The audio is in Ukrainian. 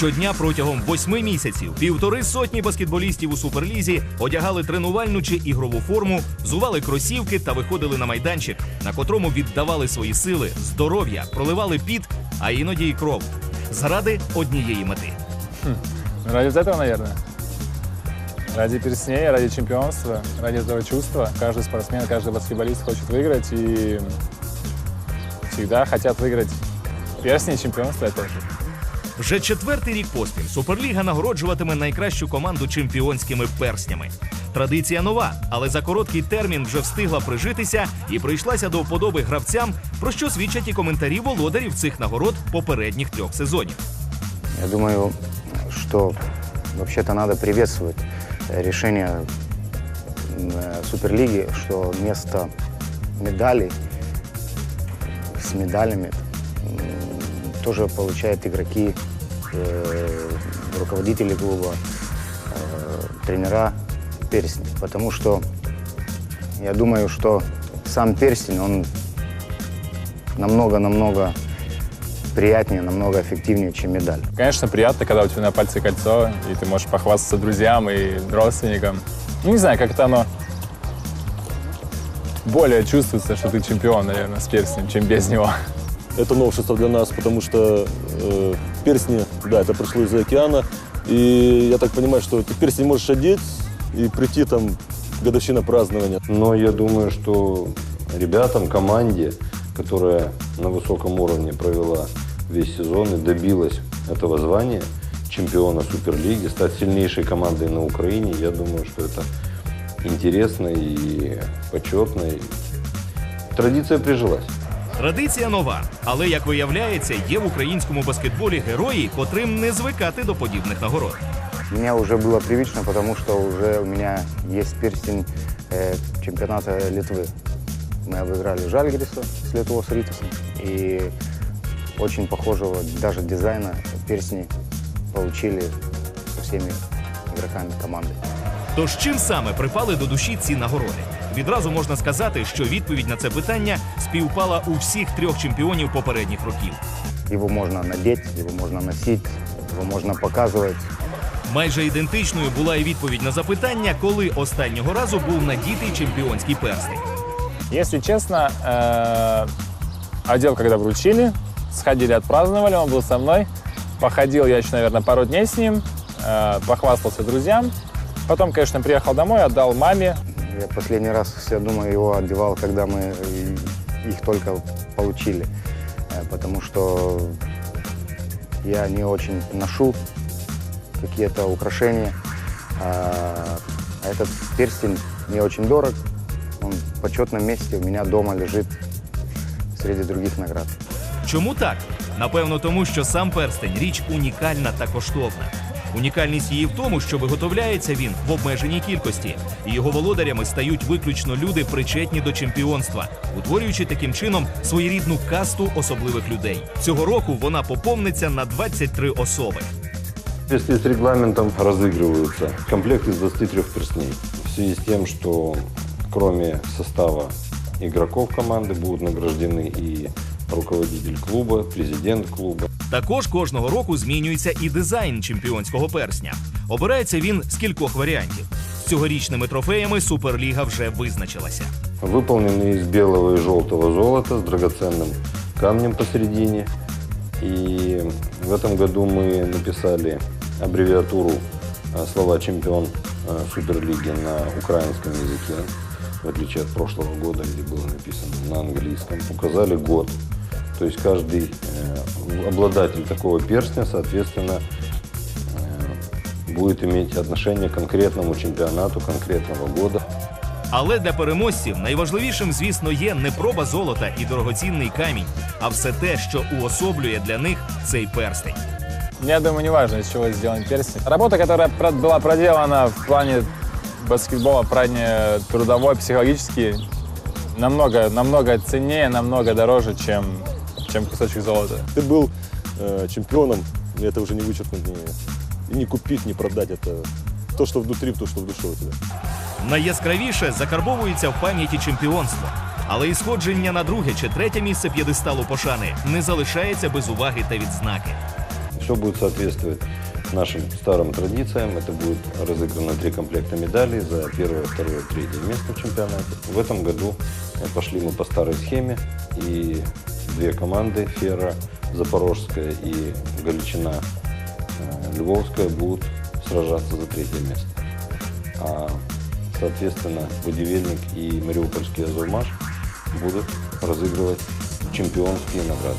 Щодня протягом восьми місяців півтори сотні баскетболістів у суперлізі одягали тренувальну чи ігрову форму, взували кросівки та виходили на майданчик, на котрому віддавали свої сили, здоров'я, проливали піт, а іноді й кров заради однієї мети. Ради вот этого, наверное. Ради персней, ради чемпионства, ради этого чувства. Каждый спортсмен, каждый баскетболист хочет выиграть и всегда хотят выиграть перстни и чемпионство опять же. Вже четвертий рік поспіль Суперліга нагороджуватиме найкращу команду чемпіонськими перснями. Традиція нова, але за короткий термін вже встигла прижитися і прийшлася до вподоби гравцям, про що свідчать і коментарі володарів цих нагород попередніх трьох сезонів. Я думаю, что вообще-то надо приветствовать э, решение э, Суперлиги, что медалей с медалями тоже получают игроки, э, руководители клуба, э, тренера перстни. Потому что я думаю, что сам перстень, он намного-намного приятнее, намного эффективнее, чем медаль. Конечно, приятно, когда у тебя на пальце кольцо, и ты можешь похвастаться друзьям и родственникам. Ну, не знаю, как-то оно более чувствуется, что ты чемпион, наверное, с перстнем, чем без него. Это новшество для нас, потому что э, перстни, да, это пришло из океана. И я так понимаю, что ты перстень можешь одеть и прийти там годовщина празднования. Но я думаю, что ребятам, команде, которая на высоком уровне провела весь сезон и добилась этого звания чемпиона Суперлиги, стать сильнейшей командой на Украине, я думаю, что это интересно и почетно. И Традиция прижилась. Традиція нова, але як виявляється, є в українському баскетболі герої, котрим не звикати до подібних нагород. Мне уже было привычно, потому что уже у меня есть перстень э, чемпионата Литвы. Мы обыграли Жальгириса с Литвой с Ритусом. И очень похожего даже дизайна перстни получили со всеми игроками команды. Тож чим саме припали до душі ці нагороди? Відразу можна сказати, що відповідь на це питання співпала у всіх трьох чемпіонів попередніх років. Его можно надеть, его можно носить, его можно показывать. Майже ідентичною була і відповідь на запитання, коли останнього разу був надітий чемпіонський перстень. Если честно, э, одел, когда вручили, сходили, отпраздновали, он был со мной. Походил я еще, наверное, пару дней с ним, э, похвастался друзьям. Потом, конечно, приехал домой, отдал маме. Я последний раз, я думаю, его одевал, когда мы э, их только получили. Э, Потому что я не очень ношу какие-то украшения. А этот перстень мне очень дорог. Он в почетном месте у меня дома лежит среди других наград. Чому так? Напевно, тому що сам перстень річ унікальна та коштовна. Унікальність її в тому, що виготовляється він в обмеженій кількості, і його володарями стають виключно люди, причетні до чемпіонства, утворюючи таким чином своєрідну касту особливих людей. Цього року вона поповниться на 23 особи. В соответствии с регламентом разыгрываются комплекты из 23 перстней. В связи с тем, что кроме состава игроков команды будут награждены и руководитель клуба, президент клуба. Також кожного року змінюється і дизайн чемпіонського персня. Обирається він з кількох варіантів. З цьогорічними трофеями Суперліга вже визначилася. Выполнены из белого и желтого золота с драгоценным камнем посередине. И в этом году мы написали аббревиатуру э, слова «чемпион» э, Суперлиги на украинском языке, в отличие от прошлого года, где было написано на английском. Указали год. То есть каждый э, обладатель такого перстня, соответственно, э, будет иметь отношение к конкретному чемпионату конкретного года. Але для переможців найважливішим, звісно, є не проба золота і дорогоцінний камінь, а все те, що уособлює для них цей перстень. Я думаю, неважно, из чего сделан перстень. Работа, которая про- была проделана в плане баскетбола, в плане трудовой, психологически, намного, намного ценнее, намного дороже, чем, чем кусочек золота. Ты был э, чемпионом, и это уже не вычеркнуть, не, и не купить, не продать. Это то, что внутри, то, что в душе у тебя. Найяскравіше закарбовується в пам'яті чемпіонство. Але і сходження на друге чи третє місце п'єдесталу пошани не залишається без уваги та відзнаки. Все все будет соответствовать нашим старым традициям. Это будет разыграно три комплекта медалей за первое, второе, третье место в чемпионате. В этом году э, пошли мы по старой схеме, и две команды, Фера Запорожская и Галичина э, Львовская, будут сражаться за третье место. А, соответственно, Будивельник и Мариупольский Азовмаш будут разыгрывать чемпионские награды.